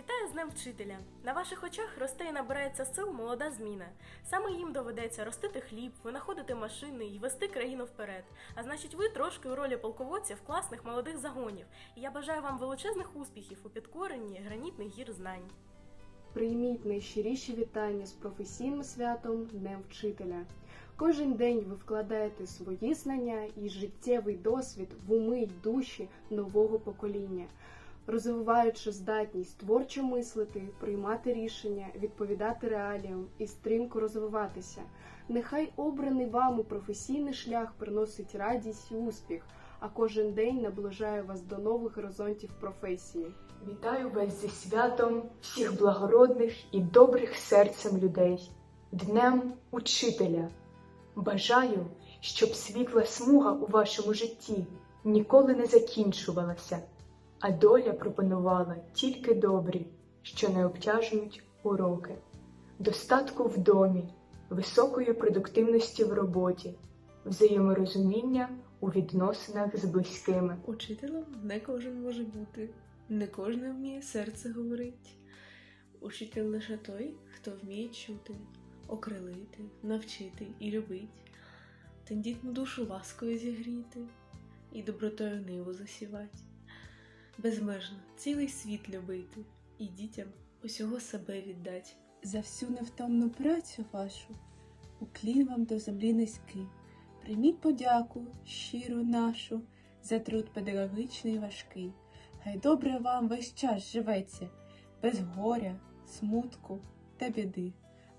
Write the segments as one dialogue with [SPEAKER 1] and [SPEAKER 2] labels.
[SPEAKER 1] Вітаю з Днем вчителя! На ваших очах росте і набирається сил молода зміна. Саме їм доведеться ростити хліб, винаходити машини і вести країну вперед. А значить, ви трошки у ролі полководців класних молодих загонів. І я бажаю вам величезних успіхів у підкоренні гранітних гір знань.
[SPEAKER 2] Прийміть найщиріші вітання з професійним святом Днем Вчителя. Кожен день ви вкладаєте свої знання і життєвий досвід в уми й душі нового покоління, розвиваючи здатність творчо мислити, приймати рішення, відповідати реаліям і стрімко розвиватися. Нехай обраний вами професійний шлях приносить радість і успіх, а кожен день наближає вас до нових горизонтів професії.
[SPEAKER 3] Вітаю вас зі святом всіх благородних і добрих серцем людей, Днем Учителя. Бажаю, щоб світла смуга у вашому житті ніколи не закінчувалася, а доля пропонувала тільки добрі, що не обтяжують уроки, достатку в домі, високої продуктивності в роботі, взаєморозуміння у відносинах з близькими.
[SPEAKER 4] Учителем не кожен може бути, не кожен вміє серце говорить. Учитель лише той, хто вміє чути, окрилити, навчити і любить, тендітну душу ласкою зігріти і добротою ниву засівать, безмежно цілий світ любити і дітям усього себе віддать.
[SPEAKER 5] за всю невтомну працю вашу, уклін вам до землі низький. Прийміть подяку щиру нашу за труд педагогічний і важкий. Хай добре вам весь час живеться, без горя, смутку та біди,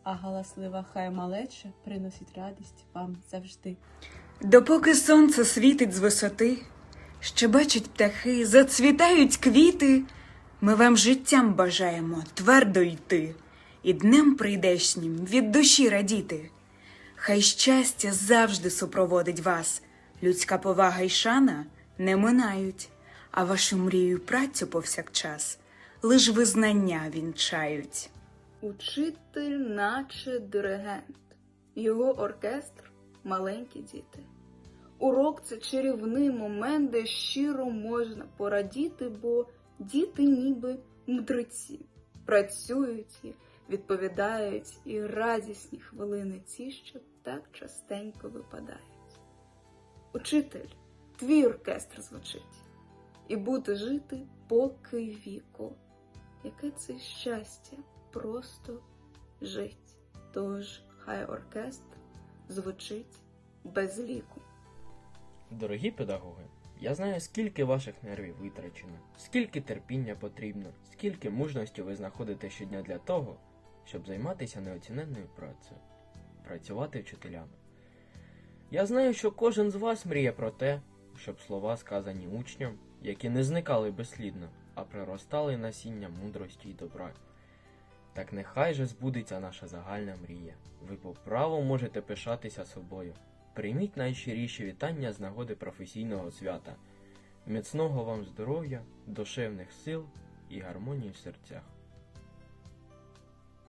[SPEAKER 5] а галаслива хай малеча приносить радість вам завжди.
[SPEAKER 6] Допоки сонце світить з висоти, ще бачать птахи, зацвітають квіти, ми вам життям бажаємо твердо йти і днем прийдешнім від душі радіти. Хай щастя завжди супроводить вас, людська повага й шана не минають, а вашу мрію працю повсякчас лиш визнання вінчають.
[SPEAKER 7] Учитель, наче диригент, його оркестр маленькі діти. Урок це чарівний момент, де щиро можна порадіти, бо діти ніби мудреці, працюють і відповідають, і радісні хвилини ті, що так частенько випадають. Учитель, твій оркестр звучить, і буде жити поки віку. Яке це щастя просто жить. Тож хай оркестр звучить без ліку.
[SPEAKER 8] Дорогі педагоги, я знаю, скільки ваших нервів витрачено, скільки терпіння потрібно, скільки мужності ви знаходите щодня для того, щоб займатися неоціненною працею, працювати вчителями. Я знаю, що кожен з вас мріє про те, щоб слова, сказані учням, які не зникали безслідно, а проростали насіння мудрості й добра. Так нехай же збудеться наша загальна мрія. Ви по праву можете пишатися собою. Прийміть найщиріші вітання з нагоди професійного свята. Міцного вам здоров'я, душевних сил і гармонії в серцях.